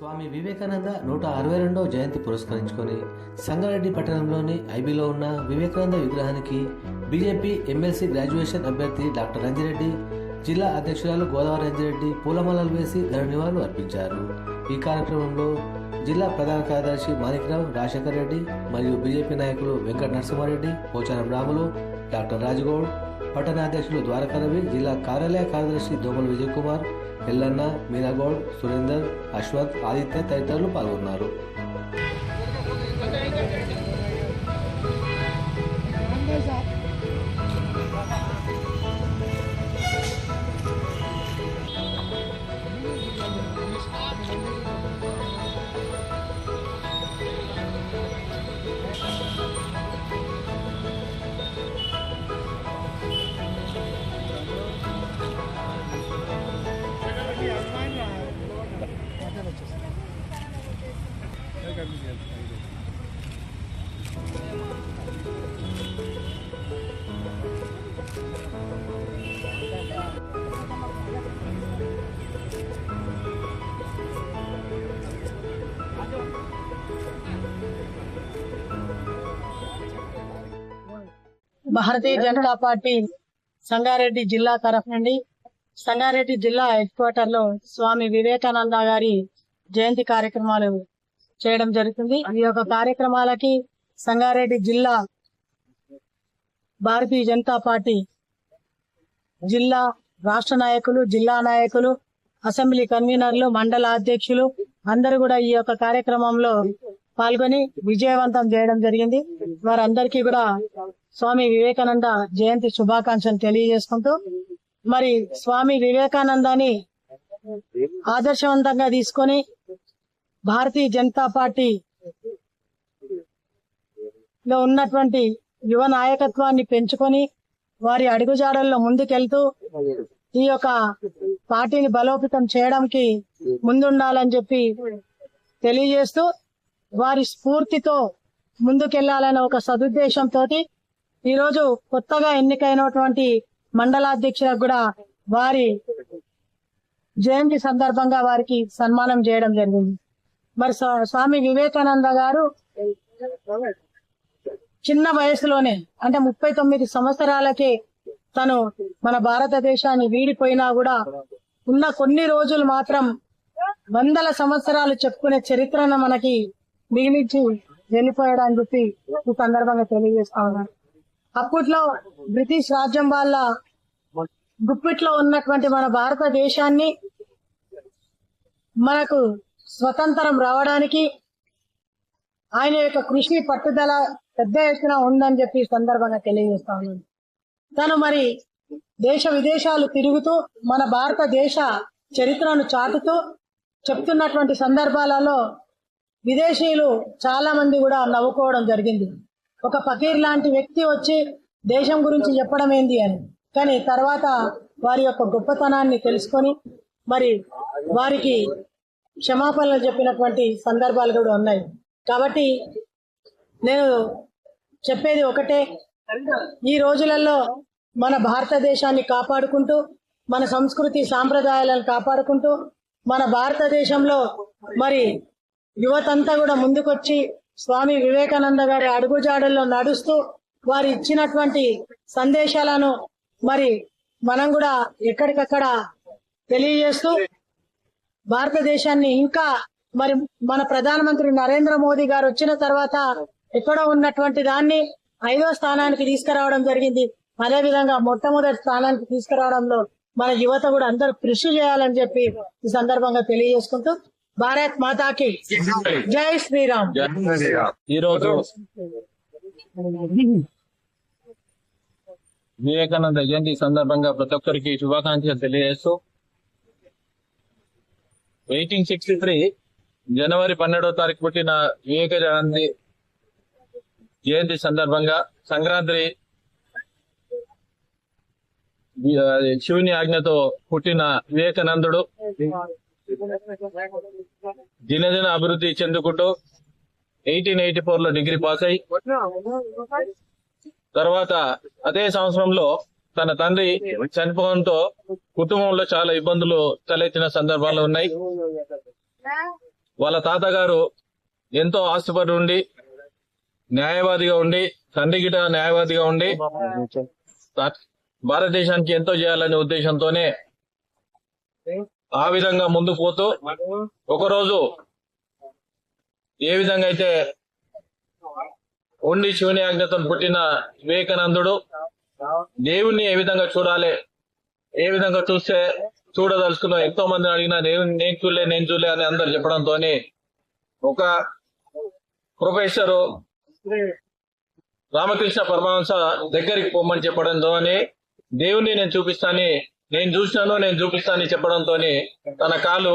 స్వామి వివేకానంద నూట అరవై రెండవ జయంతి పురస్కరించుకొని సంగారెడ్డి పట్టణంలోని ఐబీలో ఉన్న వివేకానంద విగ్రహానికి బీజేపీ ఎమ్మెల్సీ గ్రాడ్యుయేషన్ అభ్యర్థి డాక్టర్ రంజిరెడ్డి జిల్లా అధ్యక్షురాలు గోదావరి రంజిరెడ్డి పూలమాలలు వేసి ఘన నివాళులు అర్పించారు. ఈ కార్యక్రమంలో జిల్లా ప్రధాన కార్యదర్శి మాణిక్రావు రాజశేఖర్ రెడ్డి మరియు బీజేపీ నాయకులు వెంకట నరసింహారెడ్డి పోచారం రాములు డాక్టర్ రాజగౌడ్ పట్టణ అధ్యక్షులు ద్వారకారవి జిల్లా కార్యాలయ కార్యదర్శి దోమల విజయ్ కుమార్ ఎల్లన్న మీనాగౌడ్ సురేందర్ అశ్వత్ ఆదిత్య తదితరులు పాల్గొన్నారు. భారతీయ జనతా పార్టీ సంగారెడ్డి జిల్లా తరఫు నుండి సంగారెడ్డి జిల్లా హెడ్ క్వార్టర్లో స్వామి వివేకానంద గారి జయంతి కార్యక్రమాలు చేయడం జరుగుతుంది. ఈ యొక్క కార్యక్రమాలకి సంగారెడ్డి జిల్లా భారతీయ జనతా పార్టీ జిల్లా రాష్ట్ర నాయకులు జిల్లా నాయకులు అసెంబ్లీ కన్వీనర్లు మండల అధ్యక్షులు అందరూ కూడా ఈ యొక్క కార్యక్రమంలో పాల్గొని విజయవంతం చేయడం జరిగింది. వారందరికీ కూడా స్వామి వివేకానంద జయంతి శుభాకాంక్షలు తెలియజేసుకుంటూ మరి స్వామి వివేకానందాన్ని ఆదర్శవంతంగా తీసుకొని భారతీయ జనతా పార్టీ లో ఉన్నటువంటి యువ నాయకత్వాన్ని పెంచుకొని వారి అడుగుజాడల్లో ముందుకెళ్తూ ఈ యొక్క పార్టీని బలోపేతం చేయడానికి ముందుండాలని చెప్పి తెలియజేస్తూ వారి స్ఫూర్తితో ముందుకెళ్ళాలనే ఒక సదుద్దేశంతో ఈ రోజు కొత్తగా ఎన్నికైనటువంటి మండలాధ్యక్షులకు కూడా వారి జయంతి సందర్భంగా వారికి సన్మానం చేయడం జరిగింది. మరి స్వామి వివేకానంద గారు చిన్న వయసులోనే అంటే ముప్పై తొమ్మిది సంవత్సరాలకే తను మన భారతదేశాన్ని వీడిపోయినా కూడా ఉన్న కొన్ని రోజులు మాత్రం వందల సంవత్సరాలు చెప్పుకునే చరిత్రను మనకి మిగిలించి వెళ్ళిపోయాడని చెప్పి ఈ సందర్భంగా తెలియజేస్తా ఉన్నాను. అప్పట్లో బ్రిటిష్ రాజ్యం వాళ్ళ గుప్పిట్లో ఉన్నటువంటి మన భారతదేశాన్ని మనకు స్వతంత్రం రావడానికి ఆయన యొక్క కృషి పట్టుదల పెద్ద ఎత్తున ఉందని చెప్పి సందర్భంగా తెలియజేస్తా ఉన్నాను. తను మరి దేశ విదేశాలు తిరుగుతూ మన భారతదేశ చరిత్రను చాటుతూ చెప్తున్నటువంటి సందర్భాలలో విదేశీయులు చాలా మంది కూడా నవ్వుకోవడం జరిగింది. ఒక ఫకీర్ లాంటి వ్యక్తి వచ్చి దేశం గురించి చెప్పడం ఏంది అని. కానీ తర్వాత వారి యొక్క గొప్పతనాన్ని తెలుసుకొని మరి వారికి క్షమాపణలు చెప్పినటువంటి సందర్భాలు కూడా ఉన్నాయి. కాబట్టి నేను చెప్పేది ఒకటే. ఈ రోజులలో మన భారతదేశాన్ని కాపాడుకుంటూ మన సంస్కృతి సాంప్రదాయాలను కాపాడుకుంటూ మన భారతదేశంలో మరి యువతంతా కూడా ముందుకొచ్చి స్వామి వివేకానంద గారి అడుగుజాడల్లో నడుస్తూ వారు ఇచ్చినటువంటి సందేశాలను మరి మనం కూడా ఎక్కడికక్కడ తెలియజేస్తూ భారతదేశాన్ని ఇంకా మరి మన ప్రధానమంత్రి నరేంద్ర మోదీ గారు వచ్చిన తర్వాత ఎక్కడో ఉన్నటువంటి దాన్ని ఐదో స్థానానికి తీసుకురావడం జరిగింది. అదే విధంగా మొట్టమొదటి స్థానానికి తీసుకురావడంలో మన యువత కూడా అందరూ కృషి చేయాలని చెప్పి ఈ సందర్భంగా తెలియజేసుకుంటూ భారత్ మాతాకి జై శ్రీరామ్. ఈరోజు వివేకానంద జయంతి సందర్భంగా ప్రతి ఒక్కరికి శుభాకాంక్షలు తెలియజేస్తూ ఎయిటీన్ సిక్స్టీ త్రీ జనవరి పన్నెండవ తారీఖు పుట్టిన వివేకానంద జయంతి సందర్భంగా సంక్రాంతి శివుని ఆజ్ఞతో పుట్టిన వివేకానందుడు. దినదిన అభివృద్ధి చెందుకుంటూ ఎయిటీన్ ఎయిటీ ఫోర్లో డిగ్రీ పాస్ అయి తర్వాత అదే సంవత్సరంలో తన తండ్రి చనిపోవడంతో కుటుంబంలో చాలా ఇబ్బందులు తలెత్తిన సందర్భాలు ఉన్నాయి. వాళ్ళ తాతగారు ఎంతో ఆస్తిపడి ఉండి న్యాయవాదిగా ఉండి తండ్రి గిట న్యాయవాదిగా ఉండి భారతదేశానికి ఎంతో చేయాలనే ఉద్దేశంతోనే ఆ విధంగా ముందు పోతూ ఒకరోజు ఏ విధంగా అయితే ఉండి శివుని ఆజ్ఞతో పుట్టిన వివేకానందుడు దేవుణ్ణి ఏ విధంగా చూడాలి ఏ విధంగా చూస్తే చూడదలుచుకున్నా ఎంతో మందిని అడిగినా నేను నేను చూడలే నేను చూడలే అని అందరు చెప్పడంతో ఒక ప్రొఫెసర్ రామకృష్ణ పరమహంస దగ్గరికి పొమ్మని చెప్పడంతో దేవుణ్ణి నేను చూపిస్తాని నేను చూసినాను నేను చూపిస్తానని చెప్పడంతో తన కాలు